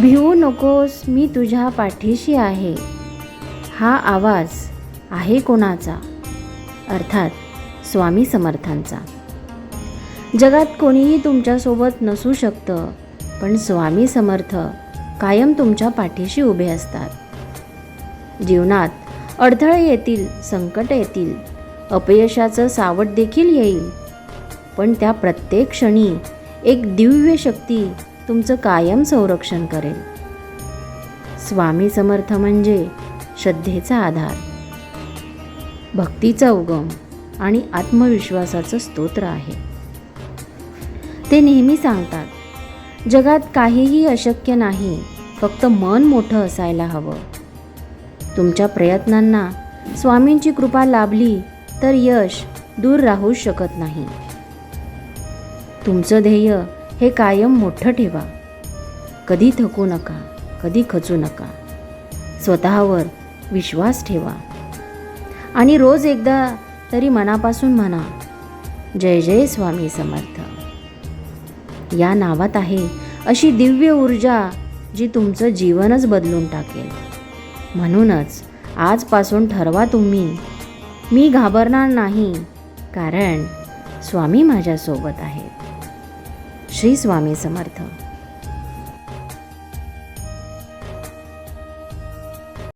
भिवू नकोस मी तुझ्या पाठीशी आहे. हा आवाज आहे कोणाचा? अर्थात स्वामी समर्थांचा. जगात कोणीही तुमच्यासोबत नसू शकतं पण स्वामी समर्थ कायम तुमच्या पाठीशी उभे असतात. जीवनात अडथळे येतील संकट येतील अपयशाचं सावट देखील येईल. पण त्या प्रत्येक क्षणी एक दिव्य शक्ती तुमचं कायम संरक्षण करेल. स्वामी समर्थ म्हणजे श्रद्धेचा आधार. भक्तीचा उगम आणि आत्मविश्वासाचं स्तोत्र आहे. ते नेहमी सांगतात जगात काहीही अशक्य नाही फक्त मन मोठं असायला हवं. तुमच्या प्रयत्नांना स्वामींची कृपा लाभली तर यश दूर राहू शकत नाही. तुमचं ध्येय हे कायम मोठं ठेवा. कधी थकू नका कधी खचू नका. स्वतःवर विश्वास ठेवा. आणि रोज एकदा तरी मनापासून म्हणा जय जय स्वामी समर्थ. या नावात आहे अशी दिव्य ऊर्जा जी तुमचं जीवनच बदलून टाकेल. म्हणूनच आजपासून ठरवा तुम्ही मी घाबरणार नाही कारण स्वामी माझ्यासोबत आहेत. श्री स्वामी समर्थ.